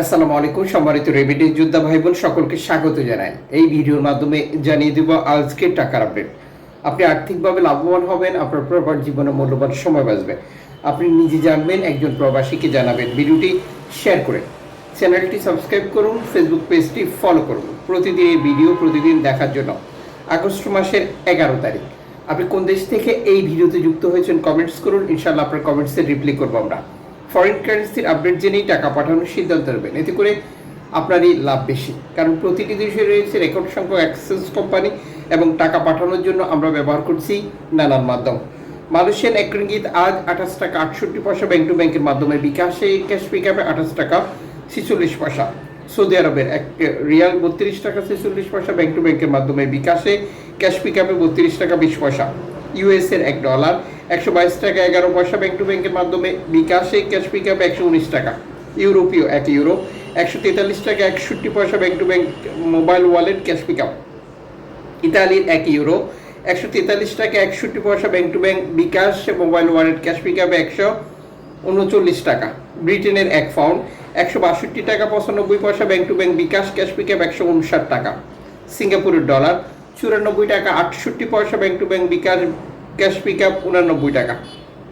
আসসালামু আলাইকুম, সম্মানিত রেমিডি যোদ্ধা ভাই বোন সকলকে স্বাগত জানাই। এই ভিডিওর মাধ্যমে জানিয়ে দেব আজকের টাকার আপডেট। আপনি আর্থিকভাবে লাভবান হবেন, আপনার প্রবার জীবনে মূল্যবান সময় বাঁচবে। আপনি নিজে জানবেন, একজন প্রবাসীকে জানাবেন। ভিডিওটি শেয়ার করে চ্যানেলটি সাবস্ক্রাইব করুন, ফেসবুক পেজটি ফলো করুন। প্রতিদিন এই ভিডিও প্রতিদিন দেখার জন্য আগস্ট মাসের এগারো তারিখ। আপনি কোন দেশ থেকে এই ভিডিওতে যুক্ত হয়েছেন, কমেন্টস করুন। ইনশাআল্লাহ আপনার কমেন্টসের রিপ্লাই করব আমরা। ফরেন কারেন্সির আপডেট জেনেই টাকা পাঠানোর সিদ্ধান্ত নেবেন। এতে করে আপনারই লাভ বেশি। কারণ প্রতিটি দেশে রয়েছে রেকর্ড সংখ্যক অ্যাক্সেস কোম্পানি এবং টাকা পাঠানোর জন্য আমরা ব্যবহার করছি নানান মাধ্যম। মালয়েশিয়ান এক রিঙ্গিত আজ আঠাশ টাকা আটষট্টি পয়সা ব্যাংক টু ব্যাংকের মাধ্যমে বিকাশে ক্যাশ পিকআপে আঠাশ টাকা ছেচল্লিশ পয়সা। সৌদি আরবের এক রিয়াল বত্রিশ টাকা ছেচল্লিশ পয়সা ব্যাংক টু ব্যাংকের মাধ্যমে বিকাশে ক্যাশ পিকআপে বত্রিশ টাকা বিশ পয়সা। ইউএস এর এক ডলার একশো বাইশ টাকা, এগারো পয়সা ব্যাংক টু ব্যাংকের মাধ্যমে বিকাশে ক্যাশ পিক আপ একশো উনিশ টাকা। ইউরোপীয়, এক ইউরো। একশো তেতাল্লিশ টাকা, একষট্টি পয়সা bank to bank mobile wallet cash pick up ইতালির এক ইউরো। একশো তেতাল্লিশ টাকা, একষট্টি পয়সা bank to bank bKash mobile wallet cash পিকআপে একশো উনচল্লিশ টাকা। ব্রিটেনের এক পাউন্ড একশো বাষট্টি টাকা, পঁচানব্বই পয়সা bank to bank bKash cash pick up একশো উনষাট টাকা। সিঙ্গাপুরের ডলার চুরানব্বই টাকা, আটষট্টি পয়সা bank to bank bKash cash pick up উনানব্বই টাকা।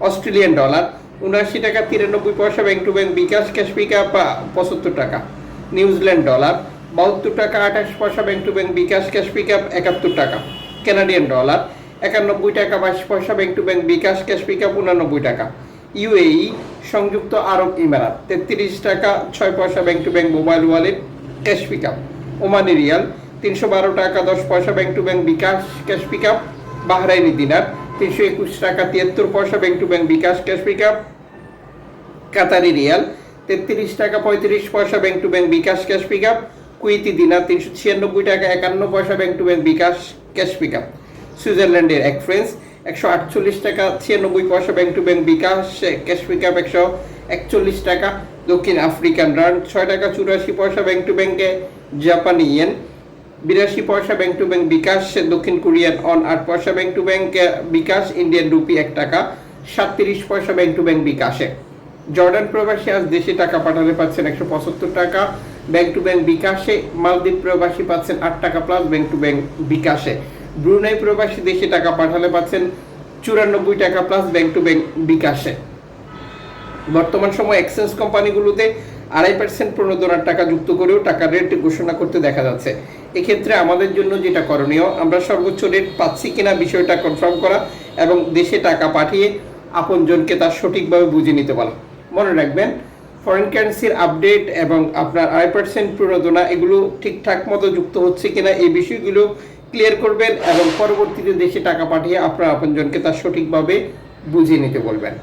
অস্ট্রেলিয়ান ডলার উনআশি টাকা, তিরানব্বই পয়সা bank to bank bKash, cash pickup পঁচাত্তর টাকা। নিউজিল্যান্ড ডলার বাহাত্তর টাকা, আঠাশ পয়সা bank to bank bKash, cash pick up একাত্তর টাকা। কানাডিয়ান ডলার একানব্বই টাকা, বাইশ পয়সা bank to bank bKash, cash pick up উনানব্বই টাকা। ইউএই সংযুক্ত আরব ইমারাত তেত্রিশ টাকা, ছয় পয়সা bank to bank mobile wallet, cash pickup. Omani rial তিনশো বারো টাকা, দশ পয়সা bank to bank bKash, cash pickup. Bahraini dinar তিনশো একুশ টাকা, তিয়াত্তর পয়সা bank to bank bKash cash pickup Qatari riyal তেত্রিশ টাকা, পঁয়ত্রিশ পয়সা bank to bank bKash cash pickup Kuwaiti dinar তিনশো ছিয়ানব্বই টাকা, একান্ন পয়সা bank to bank bKash cash pickup সুইজারল্যান্ডের এক ফ্রেন্স একশো আটচল্লিশ টাকা, ছিয়ানব্বই পয়সা bank to bank bKash cash pick up একশো একচল্লিশ টাকা। দক্ষিণ আফ্রিকান রান ছয় টাকা, চুরাশি পয়সা ব্যাংক টু ব্যাংকে জাপানি ইয়েন বিরাশি পয়সা ব্যাংক টু ব্যাংক বিকাশ, দক্ষিণ কোরিয়ান অন আট পয়সা bank to bank bKash Indian rupee এক টাকা, সাতত্রিশ পয়সা ব্যাংক টু ব্যাংক বিকাশে। জর্ডান প্রবাসী আজ দেশে টাকা পাঠাতে পাচ্ছেন একশো পঁচাত্তর টাকা ব্যাংক টু ব্যাংক বিকাশে, মালদ্বীপ প্রবাসী পাচ্ছেন আট টাকা প্লাস ব্যাংক টু ব্যাংক বিকাশে। ব্রুনাই প্রবাসী দেশে টাকা পাঠালে পাচ্ছেন চুরানব্বই টাকা প্লাস ব্যাংক টু ব্যাংক বিকাশে। বর্তমান সময় এক্সচেঞ্জ কোম্পানিগুলোতে আড়াই পার্সেন্ট প্রণোদনার টাকা যুক্ত করেও টাকা রেট ঘোষণা করতে দেখা যাচ্ছে। এক্ষেত্রে আমাদের জন্য যেটা করণীয়, আমরা সর্বোচ্চ রেট পাচ্ছি কিনা বিষয়টা কনফার্ম করা এবং দেশে টাকা পাঠিয়ে আপনজনকে তার সঠিকভাবে বুঝে নিতে বলা। মনে রাখবেন ফরেন কারেন্সির আপডেট এবং আপনার আড়াই পার্সেন্ট প্রণোদনা এগুলো ঠিকঠাক মতো যুক্ত হচ্ছে কিনা এই বিষয়গুলো ক্লিয়ার করবেন এবং পরবর্তীতে দেশে টাকা পাঠিয়ে আপনার আপনজনকে তার সঠিকভাবে বুঝিয়ে নিতে বলবেন।